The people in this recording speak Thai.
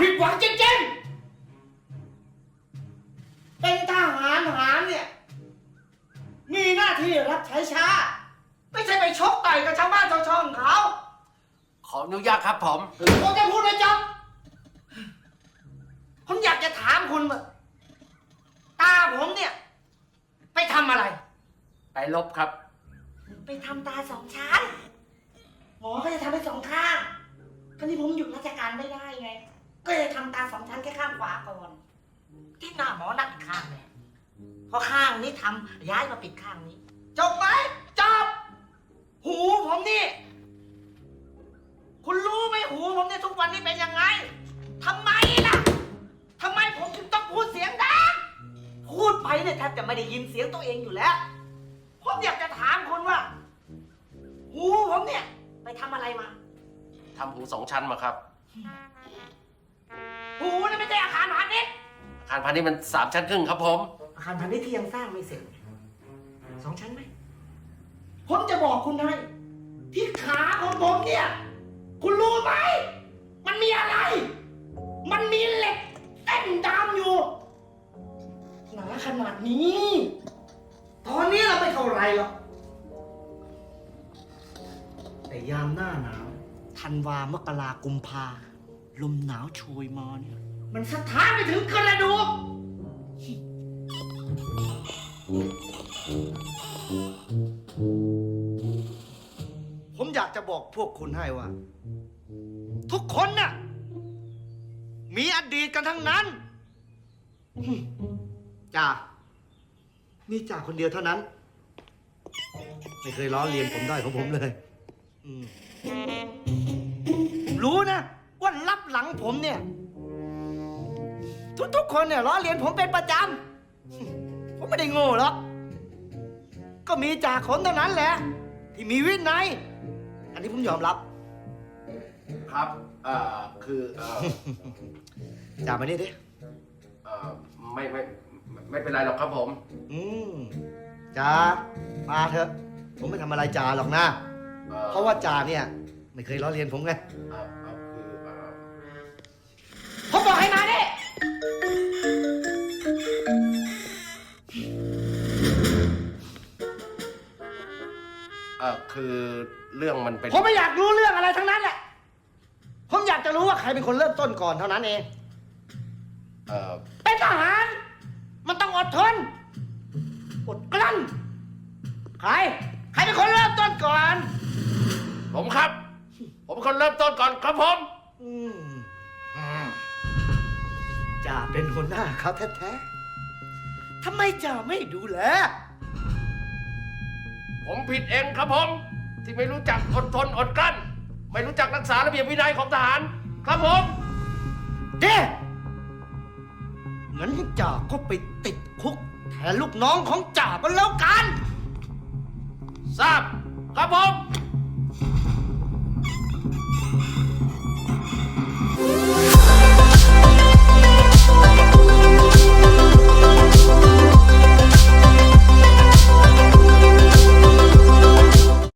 ผิดหวังจริงๆ เป็นทหารหารเนี่ย มีหน้าที่รับใช้ชาติไม่ใช่ไปชกต่อยกับชาวบ้านชาวช่องเขา ขออนุญาตครับผม ผมจะพูดไม่จบผมอยากจะถามคุณว่าตาผมเนี่ย ไปทำอะไร ไปลบครับ ไปทำตาสองชั้นหมอก็จะทำให้สองข้างคราวนี้ผมหยุดราชการไม่ได้ไง ก็เลยทำตาสองชั้นแค่ข้างขวาก่อน ที่หน้าหมอนัดอีกข้างเลยพอข้างนี้ทำย้ายมาปิดข้างนี้ จบไหมจบ หูผมนี่ คุณรู้ไหมหูผมเนี่ยทุกวันนี้เป็นยังไงทำไมล่ะทำไมผมถึงต้องพูดเสียงดังพูดไปเนี่ยแทบจะไม่ได้ยินเสียงตัวเองอยู่แล้ว ผมอยากจะถามคุณว่า หูผมเนี่ย ไปทำอะไรมา ทำหูสองชั้นมาครับ หูเนี่ยไม่ใช่อาคารพาณิชย์อาคารพาณิชย์มันสามชั้นครึ่งครับผม อาคารพาณิชย์ที่ยังสร้างไม่เสร็จสองชั้นไหมผมจะบอกคุณให้ที่ขาของผมเนี่ย คุณรู้ไหม มันมีอะไร มันมีเหล็กเต้นดามอยู่หนาขนาดนี้ ตอนนี้เราไม่เท่าไรหรอกแต่ยามหน้าหนาวธันวามกรากุมภา ลมหนาวโชยมาเนี่ย มันสะท้านไปถึงกระดูก ผมอยากจะบอกพวกคุณให้ว่า ทุกคนน่ะ มีอดีตกันทั้งนั้นหึจ่า มีจ่าคนเดียวเท่านั้น ไม่เคยล้อเลียนผมได้ของผมเลย อืม ผมเนี่ย ทุกๆคนเนี่ยล้อเลียนผมเป็นประจำ ผมไม่ได้โง่หรอก ก็มีจ่าขนเท่านั้นแหละ ที่มีวินัย อันนี้ผมยอมรับ ครับเอ่อคือเอ่อจ่ามานี่ดิ เอ่อไม่ไม่ไม่ไม่เป็นไรหรอกครับผม อืมจ่ามาเถอะ ผมไม่ทำอะไรจ่าหรอกนะอ่อเพราะว่าจ่าเนี่ย ไม่เคยล้อเลียนผมไง เอ่อเอ่อคือเอ่ เอ่อคือเรื่องมันเป็นผมไม่อยากรู้เรื่องอะไรทั้งนั้นแหละ ผมอยากจะรู้ว่าใครเป็นคนเริ่มต้นก่อนเท่านั้นเอง เอ่อเป็นทหาร มันต้องอดทน อดกลั้น ใคร ใครเป็นคนเริ่มต้นก่อน ผมครับ ผมเป็นคนเริ่มต้นก่อนครับผมอืมจ่าเป็นหัวหน้าเขาแท้ๆทำไมจ่าไม่ดูแล ผมผิดเองครับผม ที่ไม่รู้จักอดทนอดกลั้น ไม่รู้จักรักษาระเบียบวินัยของทหาร ครับผม เด้งั้นจ่าก็ไปติดคุก แทนลูกน้องของจ่าก็แล้วกัน ทราบ ครับผมอ